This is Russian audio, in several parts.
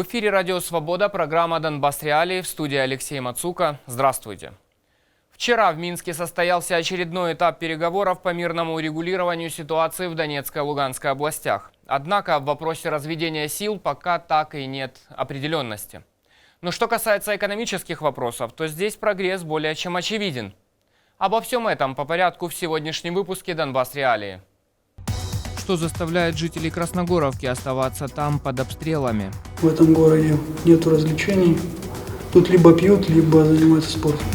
В эфире «Радио Свобода», программа «Донбасс Реалии» в студии Алексей Мацука. Здравствуйте. Вчера в Минске состоялся очередной этап переговоров по мирному урегулированию ситуации в Донецкой и Луганской областях. Однако в вопросе разведения сил пока так и нет определенности. Но что касается экономических вопросов, то здесь прогресс более чем очевиден. Обо всем этом по порядку в сегодняшнем выпуске «Донбасс Реалии». Что заставляет жителей Красногоровки оставаться там под обстрелами? В этом городе нет развлечений. Тут либо пьют, либо занимаются спортом.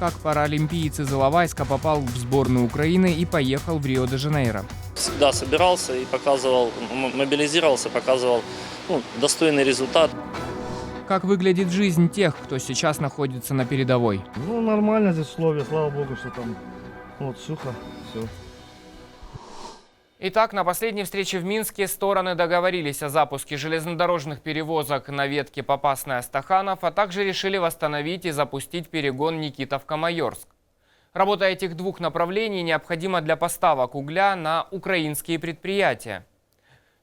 Как паралимпиец из Иловайска попал в сборную Украины и поехал в Рио-де-Жанейро. всегда собирался и показывал, мобилизировался, показывал ну, достойный результат. Как выглядит жизнь тех, кто сейчас находится на передовой? Ну, нормально здесь условия, слава богу, что там вот сухо, все. Итак, на последней встрече в Минске стороны договорились о запуске железнодорожных перевозок на ветке Попасная-Стаханов, а также решили восстановить и запустить перегон Никитовка-Майорск. Работа этих двух направлений необходима для поставок угля на украинские предприятия.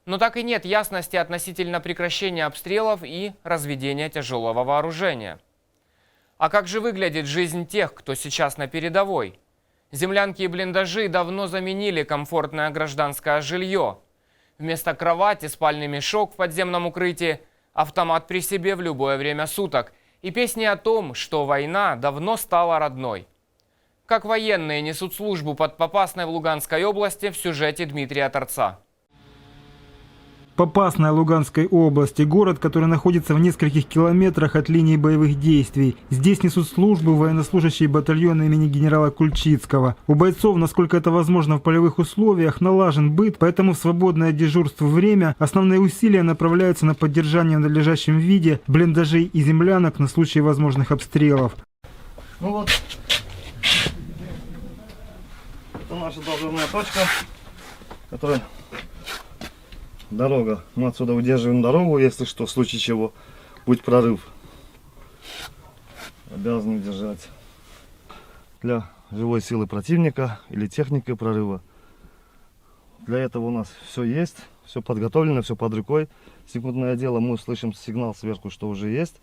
Но так и нет ясности относительно прекращения обстрелов и разведения тяжелого вооружения. А как же выглядит жизнь тех, кто сейчас на передовой? Землянки и блиндажи давно заменили комфортное гражданское жилье. Вместо кровати спальный мешок в подземном укрытии, автомат при себе в любое время суток и песни о том, что война давно стала родной. Как военные несут службу под Попасной в Луганской области в сюжете Дмитрия Торца. Попасная Луганской области, город, который находится в нескольких километрах от линии боевых действий. Здесь несут службу военнослужащие батальона имени генерала Кульчицкого. У бойцов, насколько это возможно в полевых условиях, налажен быт, поэтому в свободное от дежурств время основные усилия направляются на поддержание в надлежащем виде блиндажей и землянок на случай возможных обстрелов. Ну вот, это наша дозорная точка, которая дорога. Мы отсюда удерживаем дорогу, если что, в случае чего, будет прорыв. Обязаны удержать для живой силы противника или техники прорыва. Для этого у нас все есть, все подготовлено, все под рукой. Секундное дело, мы слышим сигнал сверху, что уже есть,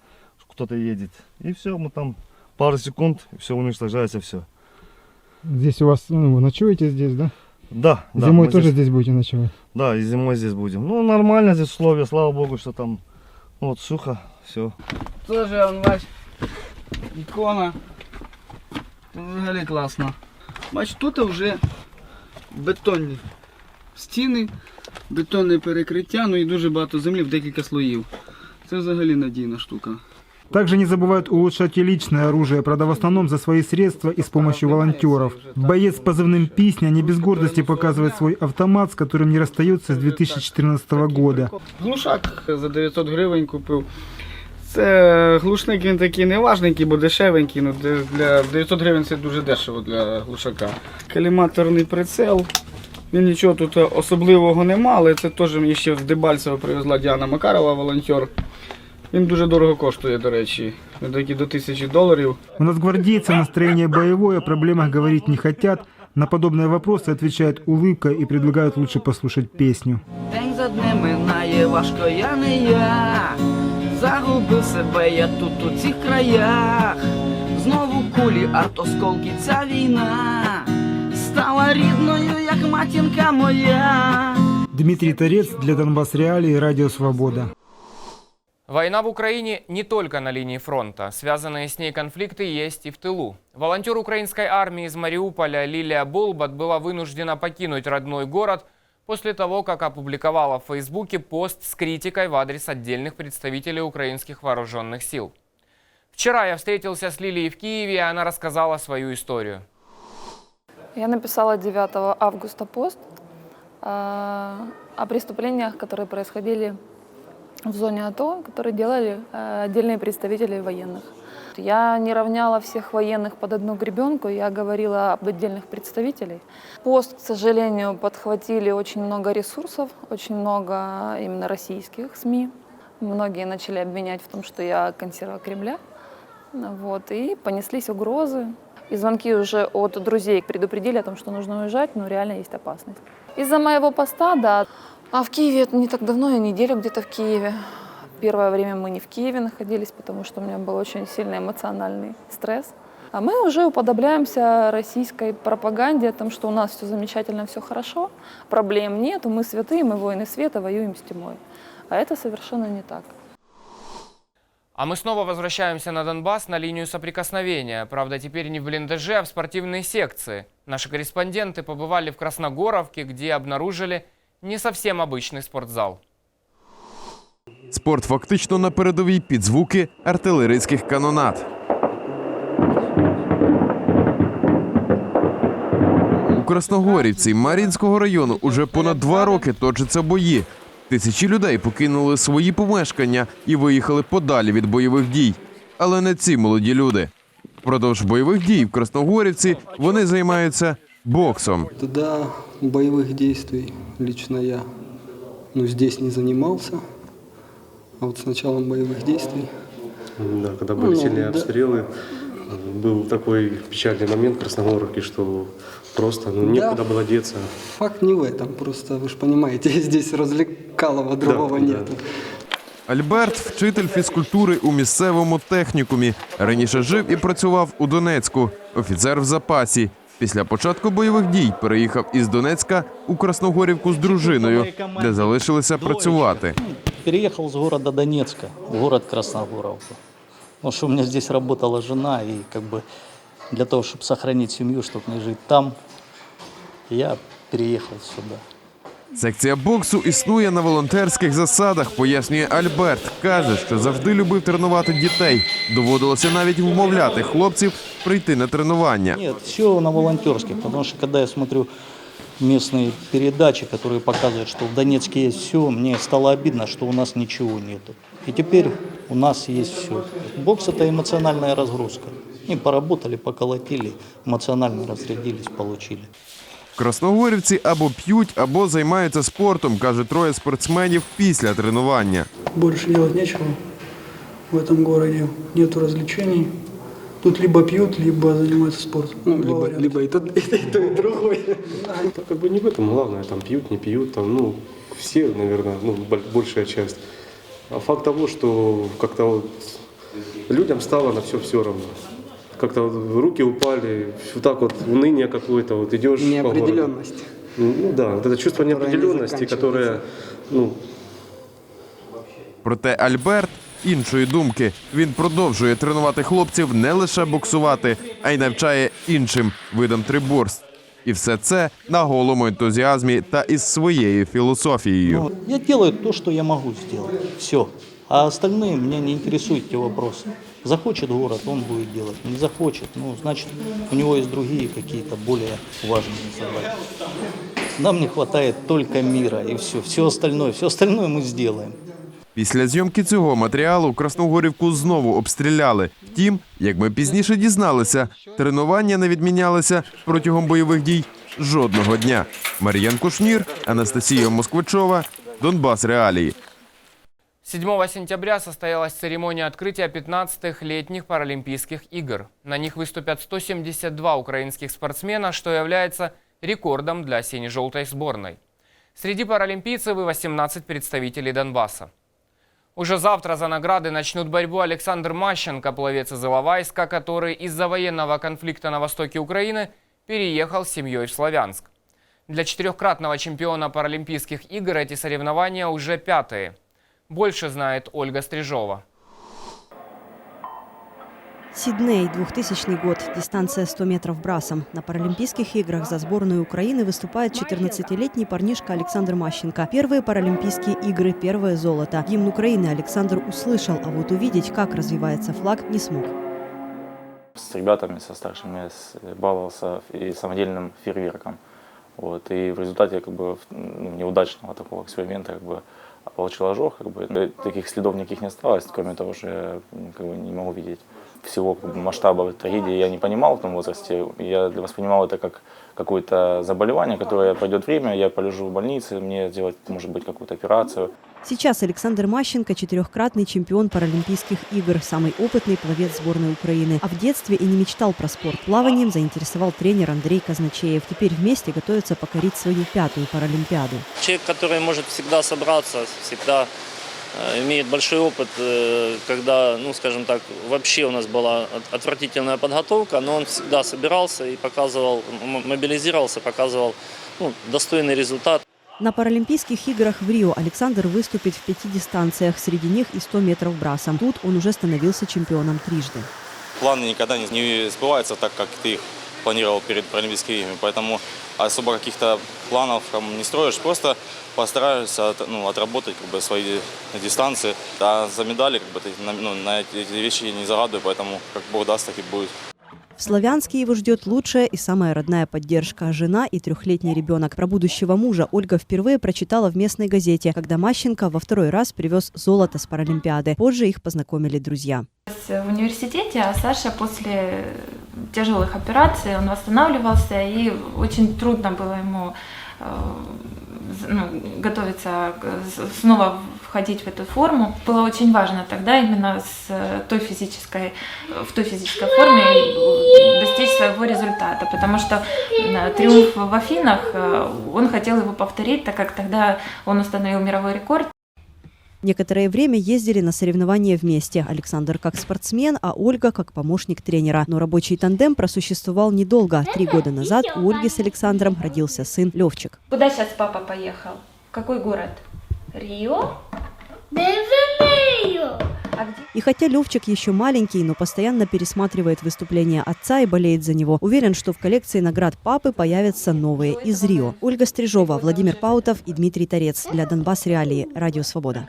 кто-то едет. И все, мы там пару секунд, все уничтожается, все. Здесь у вас, ну, вы ночуете здесь, да? Да, да, Зимой мы тоже здесь- здесь будете ночевать? Да, и зимой здесь будем. Ну, нормально здесь условия, слава богу, что там ну, вот сухо, все. Тоже он бач, ікона. Це взагалі класно. Бач, тут вже бетонні стіни, бетонне перекриття, ну і дуже багато землі в декілька слоїв. Це взагалі надійна штука. Также не забывают улучшать и личное оружие, правда в основном за свои средства и с помощью волонтеров. Боец с позывным «Песня» не без гордости показывает свой автомат, с которым не расстается с 2014 года. Глушак за 900 гривень купив. Це глушник він такий не важненький, бо дешевенький. Ну, де- для 900 гривень це дуже дешево для глушака. Каліматорний прицел. Він нічого тут особливого нема, але це теж мені ще з Дебальцева привезла Діана Макарова, волонтер. Він дуже дорого коштує, до речі. Він такий до тисячі доларів. У нас гвардейцы настроение боевое, о проблемах говорить не хотят. На подобные вопросы отвечают улыбкой и предлагают лучше послушать песню. День за днем минає важко, я не я. Загубив себе я тут у цих краях. Знову кулі, артосколки, ця війна стала рідною, як матінка моя. Дмитрий Торец для Донбасс Реалии, Радио Свобода. Война в Украине не только на линии фронта. Связанные с ней конфликты есть и в тылу. Волонтер украинской армии из Мариуполя Лилия Болбат была вынуждена покинуть родной город после того, как опубликовала в Фейсбуке пост с критикой в адрес отдельных представителей украинских вооруженных сил. Вчера я встретился с Лилией в Киеве, и она рассказала свою историю. Я написала 9 августа пост э, о преступлениях, которые происходили в зоне АТО, которые делали э, отдельные представители военных. Я не равняла всех военных под одну гребенку, я говорила об отдельных представителей. Пост, к сожалению, подхватили очень много ресурсов, очень много именно российских СМИ. Многие начали обвинять в том, что я консерва Кремля. Вот, и понеслись угрозы. И звонки уже от друзей предупредили о том, что нужно уезжать, но реально есть опасность. Из-за моего поста, да. А в Киеве не так давно, я неделю где-то в Киеве. Первое время мы не в Киеве находились, потому что у меня был очень сильный эмоциональный стресс. А мы уже уподобляемся российской пропаганде о том, что у нас все замечательно, все хорошо, проблем нет, мы святые, мы воины света, воюем с тьмой. А это совершенно не так. А мы снова возвращаемся на Донбасс на линию соприкосновения. Правда, теперь не в блиндаже, а в спортивные секции. Наши корреспонденты побывали в Красногоровке, где обнаружили не совсем обычный спортзал. Спорт фактично на передовій під звуки артилерійських канонад. У Красногорівці Мар'їнського району уже понад два роки точаться бої. Тисячі людей покинули свої помешкання і виїхали подалі від бойових дій. Але не ці молоді люди. Впродовж бойових дій в Красногорівці вони займаються боксом. До боевых действий лично я ну, здесь не занимался. А вот с началом боевых действий Да, когда были Ну, сильные да. обстрелы, был такой печальный момент в Красногоровке, что просто ну, некуда было деться. факт не в этом. Просто вы же понимаете, здесь развлекалого другого да. нет. Альберт вчитель фізкультури у місцевому технікумі. Раніше жив і працював у Донецьку, офіцер в запасі. Після початку бойових дій переїхав із Донецька у Красногорівку з дружиною, де залишилися працювати. Переехал с города Донецка в город Красногоровку. Потому что у меня здесь работала жена, и как бы для того, чтобы сохранить семью, чтобы не жить там, я переехал сюда. Секція боксу існує на волонтерських засадах, пояснює Альберт. Каже, що завжди любив тренувати дітей. Доводилося навіть вмовляти хлопців прийти на тренування. Нет, все на волонтерских, потому что когда я смотрю местные передачи, которые показывают, что в Донецке есть все, мне стало обидно, что у нас ничего нету. И теперь у нас есть все. Бокс – это эмоциональная разгрузка. И поработали, поколотили, эмоционально разрядились, получили. В Красногорівці або п'ють, або займаються спортом, каже троє спортсменів після тренування. Больше делать нечего в этом городе. Нету развлечений. Тут либо пьют, либо занимаются спортом. Ну, Либо, варианта. либо и, то, и, то, и то, и другое. Это как бы не в этом главное, там пьют, не пьют, там, ну, все, наверное, ну, боль- большая часть. А факт того, что как-то вот людям стало на все все равно. Как-то вот руки упали, вот так вот уныние какое-то, вот идешь по городу. Неопределенность. Ну да, вот это чувство Которое не неопределенности, которое, ну, Проте Альберт іншої думки. Він продовжує тренувати хлопців не лише боксувати, а й навчає іншим видам триборств. І все це на голому ентузіазмі та із своєю філософією. Ну, я делаю то, что я могу сделать. Все. А остальные меня не интересуют те вопросы. Захочет город, он будет делать. Не захочет, ну, значит, у него есть другие какие-то более важные задачи. Нам не хватает только мира и все. Все остальное, все остальное мы сделаем. Після зйомки цього матеріалу Красногорівку знову обстріляли. Втім, як ми пізніше дізналися, тренування не відмінялися протягом бойових дій жодного дня. Мар'ян Кушнір, Анастасія Москвичова, Донбас Реалії. 7 сентября состоялась церемония открытия 15-х летних Паралимпийских игр. На них выступят 172 украинских спортсмена, что является рекордом для сине-желтой сборной. Среди паралимпийцев и 18 представителей Донбасса. Уже завтра за награды начнут борьбу Александр Мащенко, пловец из Иловайска, который из-за военного конфликта на востоке Украины переехал с семьей в Славянск. Для четырехкратного чемпиона Паралимпийских игр эти соревнования уже пятые. Больше знает Ольга Стрижова. Сидней, 2000 год, дистанция 100 метров брасом. На Паралимпийских играх за сборную Украины выступает 14-летний парнишка Александр Мащенко. Первые Паралимпийские игры, первое золото. Гимн Украины Александр услышал, а вот увидеть, как развивается флаг, не смог. С ребятами, со старшими с- баловался и самодельным фейерверком. Вот, и в результате как бы, ну, неудачного такого эксперимента как бы, получил ожог. Как бы, таких следов никаких не осталось, кроме того, что я как бы, не могу видеть всего масштаба трагедии. Я не понимал в том возрасте. Я воспринимал это как какое-то заболевание, которое пройдет время, я полежу в больнице, мне сделать, может быть, какую-то операцию. Сейчас Александр Мащенко – четырехкратный чемпион Паралимпийских игр, самый опытный пловец сборной Украины. А в детстве и не мечтал про спорт. Плаванием заинтересовал тренер Андрей Казначеев. Теперь вместе готовятся покорить свою пятую Паралимпиаду. Человек, который может всегда собраться, всегда имеет большой опыт, э, когда, ну, скажем так, вообще у нас была от- отвратительная подготовка, но он всегда собирался и показывал, мобилизировался, показывал ну, достойный результат. На Паралимпийских играх в Рио Александр выступит в пяти дистанциях, среди них и 100 метров брасом. Тут он уже становился чемпионом трижды. Планы никогда не сбываются так, как ты их планировал перед Паралимпийскими играми, поэтому особо каких-то планов там, не строишь, просто постараешься от- ну, отработать как бы, свои дистанции. А за медали как бы, ты, на, ну, на эти вещи не загадываю, поэтому как Бог даст, так и будет. В Славянске его ждет лучшая и самая родная поддержка – жена и трехлетний ребенок. Про будущего мужа Ольга впервые прочитала в местной газете, когда Мащенко во второй раз привез золото с Паралимпиады. Позже их познакомили друзья. В университете, а Саша после тяжелых операций, он восстанавливался, и очень трудно было ему э, ну, готовиться, снова входить в эту форму. Было очень важно тогда именно с э, той физической, в той физической форме э, достичь своего результата, потому что э, триумф в Афинах, э, он хотел его повторить, так как тогда он установил мировой рекорд. Некоторое время ездили на соревнования вместе. Александр как спортсмен, а Ольга как помощник тренера. Но рабочий тандем просуществовал недолго. Три года назад у Ольги с Александром родился сын Левчик. Куда сейчас папа поехал? В какой город? Рио? А? И хотя Левчик еще маленький, но постоянно пересматривает выступления отца и болеет за него, уверен, что в коллекции наград папы появятся новые из Рио. Ольга Стрижова, Владимир Паутов и Дмитрий Торец. Для Донбасс Реалии. Радио Свобода.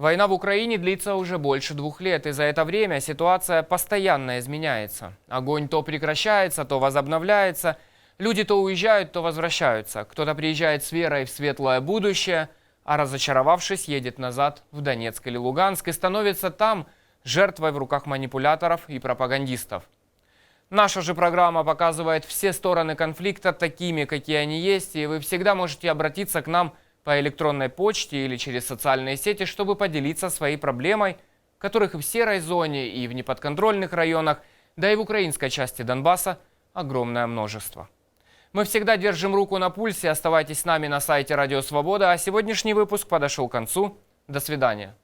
Война в Украине длится уже больше двух лет, и за это время ситуация постоянно изменяется. Огонь то прекращается, то возобновляется. Люди то уезжают, то возвращаются. Кто-то приезжает с верой в светлое будущее, а разочаровавшись, едет назад в Донецк или Луганск и становится там жертвой в руках манипуляторов и пропагандистов. Наша же программа показывает все стороны конфликта такими, какие они есть, и вы всегда можете обратиться к нам по электронной почте или через социальные сети, чтобы поделиться своей проблемой, которых и в серой зоне, и в неподконтрольных районах, да и в украинской части Донбасса огромное множество. Мы всегда держим руку на пульсе, оставайтесь с нами на сайте Радио Свобода, а сегодняшний выпуск подошел к концу. До свидания.